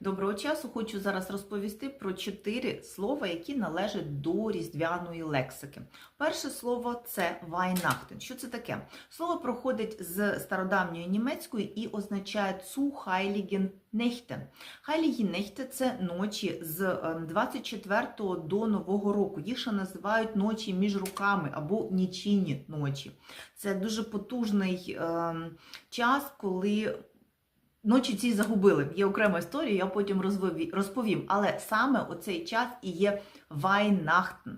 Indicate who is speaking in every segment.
Speaker 1: доброго часу. Хочу зараз розповісти про чотири слова, які належать до різдвяної лексики. Перше слово це Weihnachten. Що це таке? Слово проходить з стародавньої німецької і означає «zu heiligen Nächten». Heilige Nächte – це ночі з ем, 24 до Нового року. Їх ще називають ночі між руками або нічийні ночі. Це дуже потужний ем, час, коли ночі ці загубили. Є окрема історія, я потім розповім. Але саме у цей час і є Weihnachten.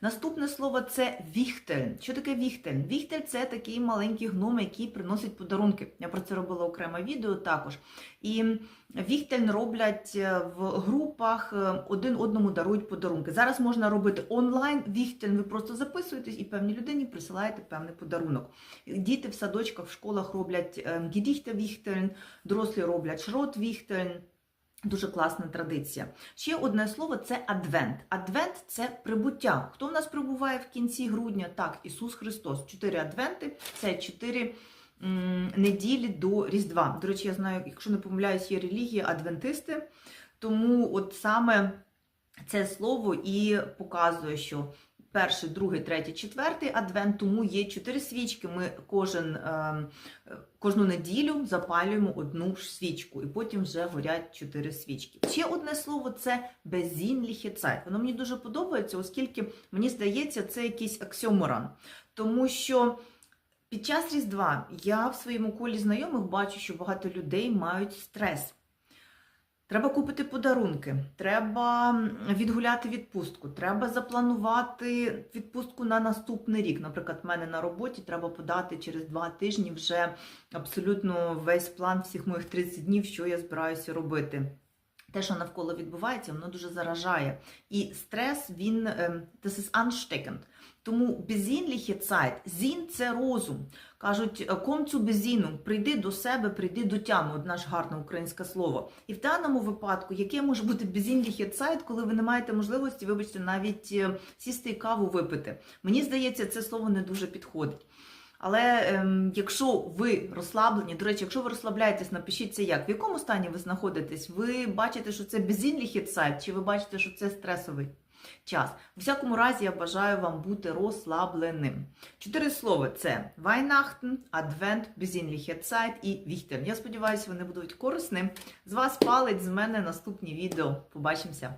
Speaker 1: Наступне слово це віхтельн. Що таке віхтельн? Віхтель це такий маленький гном, який приносить подарунки. Я про це робила окреме відео також. І віхтельн роблять е, в групах, е, один одному дарують подарунки. Зараз можна робити онлайн віхтельн. Ви просто записуєтесь і певній людині присилаєте певний подарунок. Діти в садочках, в школах роблять гідіхта віхтельн, дорослі роблять шрот віхтельн. Дуже класна традиція. Ще одне слово це адвент. Адвент це прибуття. Хто в нас прибуває в кінці грудня? Так, Ісус Христос. Чотири адвенти це чотири неділі до Різдва. До речі, я знаю, якщо не помиляюсь, є релігія адвентисти. Тому от саме це слово і показує, що перший, другий, третій, четвертий адвент, тому є чотири свічки. Ми кожен, е, кожну неділю запалюємо одну свічку, і потім вже горять чотири свічки. Ще одне слово це безінліхецайт. Воно мені дуже подобається, оскільки мені здається, це якийсь аксіоморан. Тому що під час Різдва я в своєму колі знайомих бачу, що багато людей мають стрес. Треба купити подарунки, треба відгуляти відпустку, треба запланувати відпустку на наступний рік. Наприклад, в мене на роботі треба подати через два тижні вже абсолютно весь план всіх моїх 30 днів, що я збираюся робити. Те, що навколо відбувається, воно дуже заражає. І стрес, він ем, das ist ansteckend. Тому besinnliche Zeit, зін це розум. Кажуть, ком цю безіну, прийди до себе, прийди до тями, от наше гарне українське слово. І в даному випадку, яке може бути besinnliche Zeit, коли ви не маєте можливості, вибачте, навіть е, сісти і каву випити. Мені здається, це слово не дуже підходить. Але ем, якщо ви розслаблені, до речі, якщо ви розслабляєтесь, напишіть це як. В якому стані ви знаходитесь? Ви бачите, що це безінліхід сайт, чи ви бачите, що це стресовий час? У всякому разі, я бажаю вам бути розслабленим. Чотири слова: це Weihnachten, Advent, безінліхід сайт і Віхтен. Я сподіваюся, вони будуть корисним. З вас палець, з мене наступні відео. Побачимося!